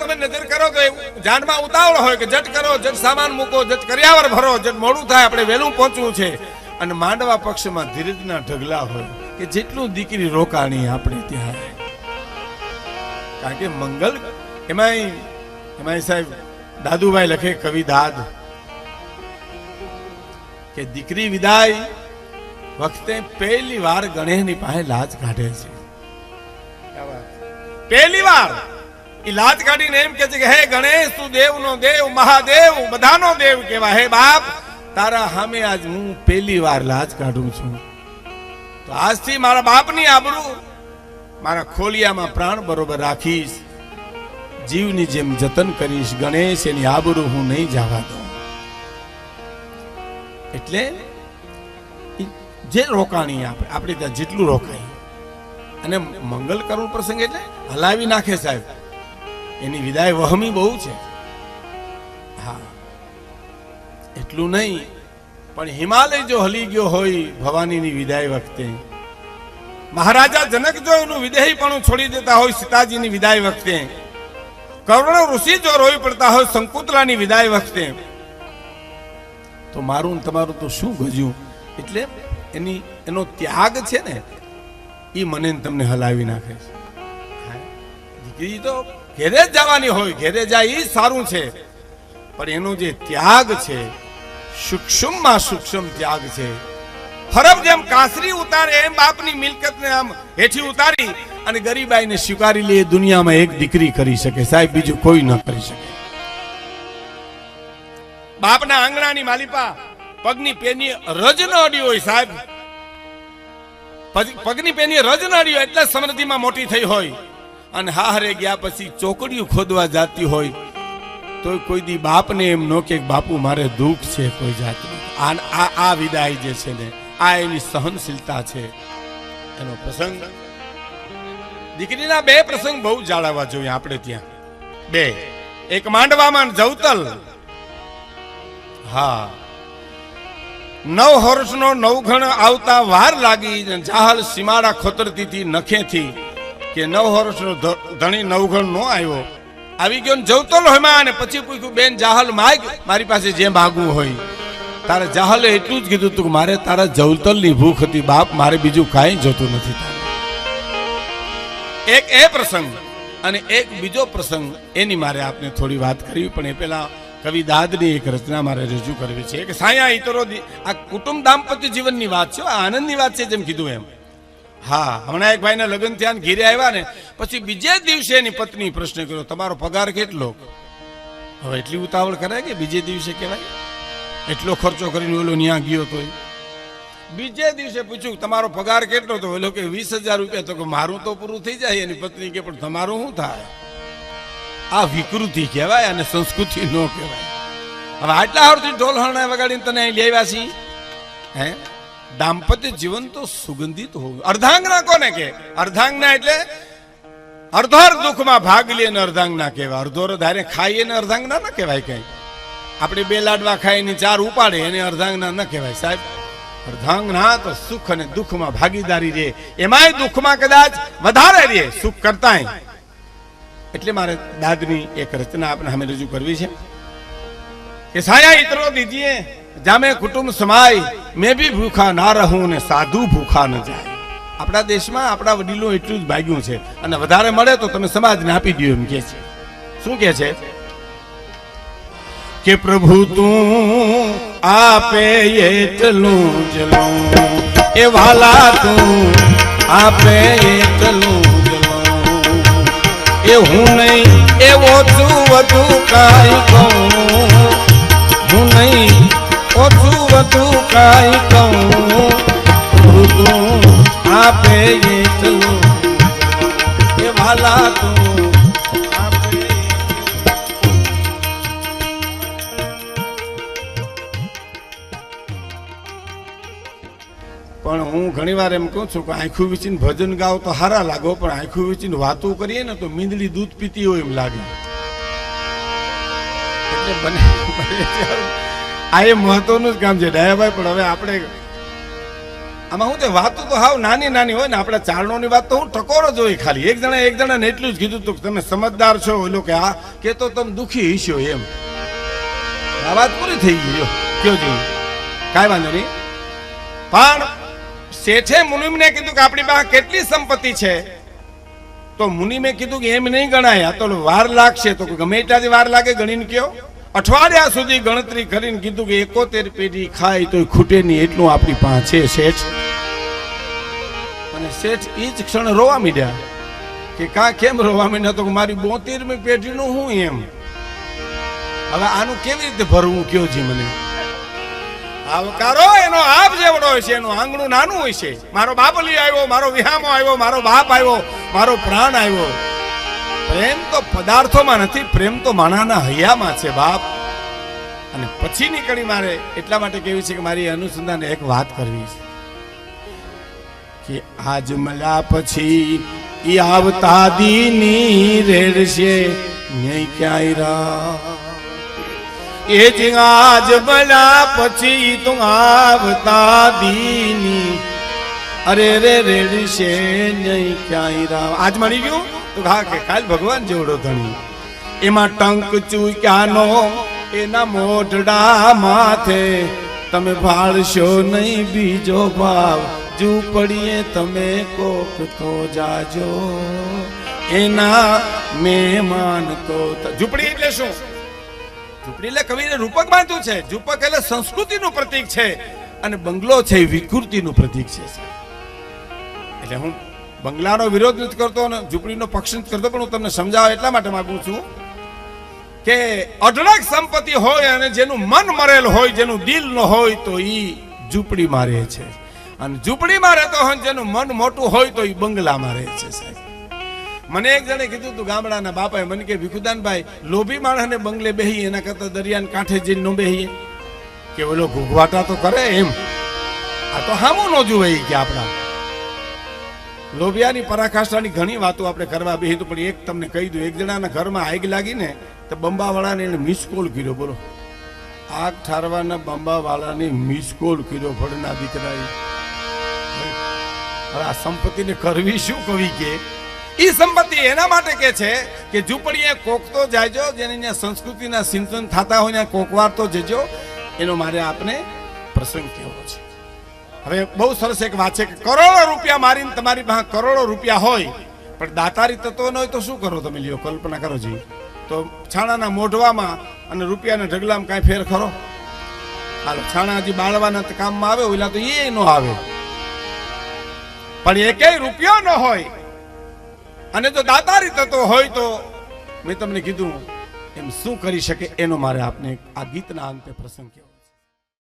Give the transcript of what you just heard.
તમે નજર કરો તો જાનમાં ઉતાવળ હોય કે જટ કરો, જટ સામાન મૂકો, જટ કર્યાવર ભરો, જટ મોડું થાય, આપણે વહેલું પહોંચવું છે. અને માંડવા પક્ષમાં ધીરજના ઢગલા હોય કે જેટલું દીકરી રોકાણી આપણે ત્યાં. કારણ કે મંગલ એમાં એમાં સાહેબ, દાદુભાઈ લખે કવિ દાદ કે દીકરી વિદાય વખતે પહેલી વાર ગણેશની પાસે લાજ કાઢે છે. પહેલી વાર? ઈ લાજ કાઢીને એમ કે છે કે, હે ગણેશ, તું દેવનો દેવ, મહાદેવ, બધાનો દેવ કેવા હે બાપ, તારા સામે આજ હું પહેલી વાર લાજ કાઢું છું. તો આજથી મારા બાપની આબરૂ મારા ખોલિયામાં પ્રાણ બરોબર રાખીશ. જીવની જેમ જતન કરીશ. ગણેશ, એની આબરૂ હું નહીં જવા દઉં. એટલે જે રોકાણી આપણે આપણે ત્યાં જેટલું રોકાય અને મંગલ કરવું પ્રસંગ એટલે હલાવી નાખે સાહેબ. એની વિદાય વહમી બહુ છે. હા. એટલું નહીં, પણ હિમાલય જો હલી ગયો હોય ભવાનીની વિદાય વખતે, મહારાજા જનક જો એનું પણ છોડી દેતા હોય સીતાજીની વિદાય વખતે કરુણ ઋષિ જો રોઈ પડતા હોય સંકુતલાની વિદાય વખતે, તો મારું તમારું તો શું ગજ્યું? એટલે એની, એનો ત્યાગ છે ને એ મને તમને હલાવી નાખે છે. દીકરી તો ઘેરે જ જવાની હોય, ઘેરે જાય એ સારું છે. પણ એનો જે ત્યાગ છે, સૂક્ષ્મમાં સૂક્ષ્મ ત્યાગ છે. ફરબ જેમ કાસરી ઉતારે, એમ બાપની મિલકતને આમ હેઠી ઉતારી અને ગરીબાઈને સ્વીકારી લે દુનિયામાં એક દીકરી કરી શકે. સાહેબ, બીજું કોઈ ન કરી શકે. બાપના આંગણાની માલિપા, પગની પેની રજ ન અડી હોય સાહેબ. પગ- પગની પેની રજ ન અડી હોય, એટલે સમૃદ્ધિમાં મોટી થઈ હોય. અને હારે ગયા પછી ચોકડીયું ખોદવા જાતી હોય તો કોઈ દી બાપને એમ નો કે બાપુ, મારે દુઃખ છે કોઈ જાતનું. આ આ વિદાય જે છે ને, આ એની સહનશીલતા છે. એનો પ્રસંગ. દીકરીના બે પ્રસંગ બહુ જાળવવા જોઈએ આપણે ત્યાં. બે. એક માંડવામાં જવતલ. હા. નવ વર્ષનો નવઘણ આવતા વાર લાગી જાહલ સીમાડા ખોતરતી હતી નખેથી. કે નવ વર્ષનો ધણી નવઘણ નો આવ્યો. આવી ગયો ને જવતલ હોય અને પછી પૂછ્યું, બેન, જાહલ માગ મારી પાસે જે માગવું હોય. તારે જાહલે એટલું જ કીધું તું મારે તારા જવતલની ભૂખ હતી, બાપ મારે બીજું કાંઈ જોતું નથી એક એ પ્રસંગ અને એક બીજો પ્રસંગ, એની મારે આપને થોડી વાત કરવી, પણ એ પેલા કવિ દાદની એક રચના મારે રજૂ કરવી છે. કે સાયા ઇતરો આ કુટુંબ દાંપત્ય જીવનની વાત છે આનંદની વાત છે જેમ કીધું એમ. હા, હમણાં એક ભાઈના લગ્ન થયા ઘેરે આવ્યા ને, પછી બીજે દિવસે એની પત્ની પ્રશ્ન કર્યો, તમારો પગાર કેટલો? હવે એટલી ઉતાવળ કરાય કે બીજે દિવસે કહેવાય? એટલો ખર્ચો કરીને ઓલો ન્યા ગયો તો બીજે દિવસે પૂછ્યું, તમારો પગાર કેટલો? તો ઓલો કે, વીસ હજાર રૂપિયા. તો કે, મારું તો પૂરું થઈ જાય. એની પત્ની કે, પણ તમારું શું થાય? આ વિકૃતિ કહેવાય અને સંસ્કૃતિ ન કહેવાય. હવે આટલા વર્ષથી ઢોલ હરણા વગાડીને તને અહીં આવ્યા છીએ? હે? દાંપત્ય જીવન તો સુગંધિત હોવું. અર્ધાંગના કોને કે અર્ધાંગના એટલે અર્ધોર દુઃખમાં ભાગ લે ને અર્ધાંગના કહેવાય. અર્ધોર ધારે ખાઈએ ને અર્ધાંગના ના કહેવાય કઈ. આપણે બે લાડવા ખાઈને ચાર ઉપાડે એને અર્ધાંગના ન કહેવાય. સાહેબ, અર્ધાંગના તો સુખ અને દુઃખમાં ભાગીદારી રે. એમાંય દુઃખમાં કદાચ વધારે રે. સુખ કરતાય. એટલે મારે દાદની એક રચના આપણે સામે રજૂ કરવી છે. કે સાયા ઇતરો દીજીએ જામે કુટુંબ સમાય, મેં બી ભૂખા ના રહું ને સાધુ ભૂખા ન જાય. આપણા દેશમાં આપણા વડીલો એટલું જ ભાગ્યું છે. અને વધારે મળે તો તમે સમાજને આપી દો એમ કે છે. શું કે છે? કે પ્રભુ તું આપે એટલું જ લઉં. એ વાલા તું આપે એટલું જ લઉં. એ હું નહીં, એ ઓછું વધુ કાંઈ કહું. હું નહીં ઓછું વધુ કાંઈ કહું તું આપે વાલા તું પણ હું ઘણી વાર એમ કહું છું કે આંખું વીચીને ભજન ગાવ તો હારા લાગો, પણ આંખું વીચીને વાતો કરીએ ને તો મીંદડી દૂધ પીતી હોય એમ લાગે. એટલે બને આ એ મહત્વનું જ કામ છે. ડાયાભાઈ, પણ હવે આપણે આમાં હું તે વાતો તો હાવ નાની નાની હોય ને, આપણે ચારણોની વાત તો હું ટકોરો જ હોય ખાલી. એક જણા એક જણાને એટલું જ કીધું તું તમે સમજદાર છો. ઓલો કે આ કે તો તમે દુખી હશો એમ. આ વાત પૂરી થઈ ગઈ. કયો જોયું કાંઈ વાંધો નહીં. પણ શેઠે મુનિમને કીધું કે આપણી પાસે કેટલી સંપત્તિ છે? તો મુનિમે કીધું કે એમ નહીં ગણાય. આ તો વાર લાગશે. તો ગમે એટલાથી વાર લાગે ગણીને કયો. અઠવાડિયા સુધી ગણતરી કરીને કીધું કે એકોતેર પેઢી ખાય તો ખૂટે નહીં, એટલું આપણી પાસે શેઠ. અને શેઠ એ જ ક્ષણ રોવા મીડ્યા કે કા કેમ રોવા મીડ્યા? તો મારી બોતેરમી પેઢીનું હું એમ? હવે આનું કેવી રીતે ભરવું, કયો જી મને? આવકારો, એનો આપ જેવડો હોય છે, એનું આંગણું નાનું હોય છે. મારો બાપલી આવ્યો, મારો વિહામો આવ્યો, મારો બાપ આવ્યો, મારો પ્રાણ આવ્યો. પ્રેમ તો પદાર્થોમાં નથી, પ્રેમ તો માણાના હૈયામાં છે, બાપ. અને પછીની કડી મારે એટલા માટે કેવી છે કે મારી અનુસંધાન એક વાત કરવી છે. કે આજ મળ્યા પછી ઈ આવતા દીની રેડશે, ન્યાય ક્યાંય રા એ જ આજ મળ્યા પછી તું આવતા દીની અરે રે છે, નહીં ક્યાંય રામ. આજ મળી ગયું? તો હા કે કાલ ભગવાન જેવડો ધણી. એમાં ટંક ચૂક્યાનો એના મોઢડા માથે. તમે ભાળશો નહીં બીજો ભાવ. ઝૂંપડીએ તમે કોક તો જાજો. એના મહેમાન તો ઝૂંપડી એટલે શું? ઝૂંપડી એટલે કવિને રૂપક બાંધ્યું છે. ઝૂંપક એટલે સંસ્કૃતિનું પ્રતીક છે. અને બંગલો છે વિકૃતિનું પ્રતીક છે એટલે હું બંગલાનો વિરોધ નથી કરતો અને ઝૂંપડીનો પક્ષ નથી કરતો, પણ હું તમને સમજાવવા એટલા માટે માંગુ છું કે અઢળક સંપત્તિ હોય અને જેનું મન મરેલ હોય, જેનું દિલ ન હોય, તો એ ઝૂંપડીમાં રહે છે. અને ઝૂંપડીમાં રહેતો હોય જેનું મન મોટું હોય, તો એ બંગલામાં રહે છે, સાહેબ. મને એક જણે કીધું તું ગામડાના બાપાએ, મને કે, ભીખુદાનભાઈ, લોભી માણસને બંગલે બેહી એના કરતા દરિયાને કાંઠે જઈને ન બેહીએ. કે ઓલો ઘૂઘવાટા તો કરે એમ. આ તો હામું ન જુએ કે આપણા. લોભિયાની પરાકાષ્ઠાની ઘણી વાતો આપણે કરવા બેહી તો પણ એક તમને કહી દઉં, એક જણાના ઘરમાં આગ લાગીને તો બંબાવાળાને એને મિસ કર્યો, બોલો. આગ ઠારવાના બંબાવાળાને મિસ કોલ કર્યો, ફળના દીકરાએ. આ સંપત્તિને કરવી શું કવિ કે? એ સંપત્તિ એના માટે કે છે કે ઝૂંપડીએ કોકતો જાયજો, જેને સંસ્કૃતિના સિંચન થતા હોય ત્યાં કોકવાર તો જજો, એનો મારે આપને પ્રસંગ કહેવો છે. હવે બહુ સરસ એક વાત છે કે કરોડો રૂપિયા મારીને તમારી પાસે કરોડો રૂપિયા હોય, પણ દાતારી તત્વ ન હોય તો શું કરો તમે? લ્યો, કલ્પના કરો જી. તો છાણાના મોઢવામાં અને રૂપિયાના ઢગલામાં કાંઈ ફેર ખરો? હાલ, છાણા હજી બાળવાના કામમાં આવે, ઓલા તો એ ન આવે. પણ એકેય રૂપિયો ન હોય, અને જો દાતારી તત્વ હોય તો મેં તમને કીધું, એમ શું કરી શકે એનો મારે આપને આ ગીતના અંતે પ્રસંગ કહેવો.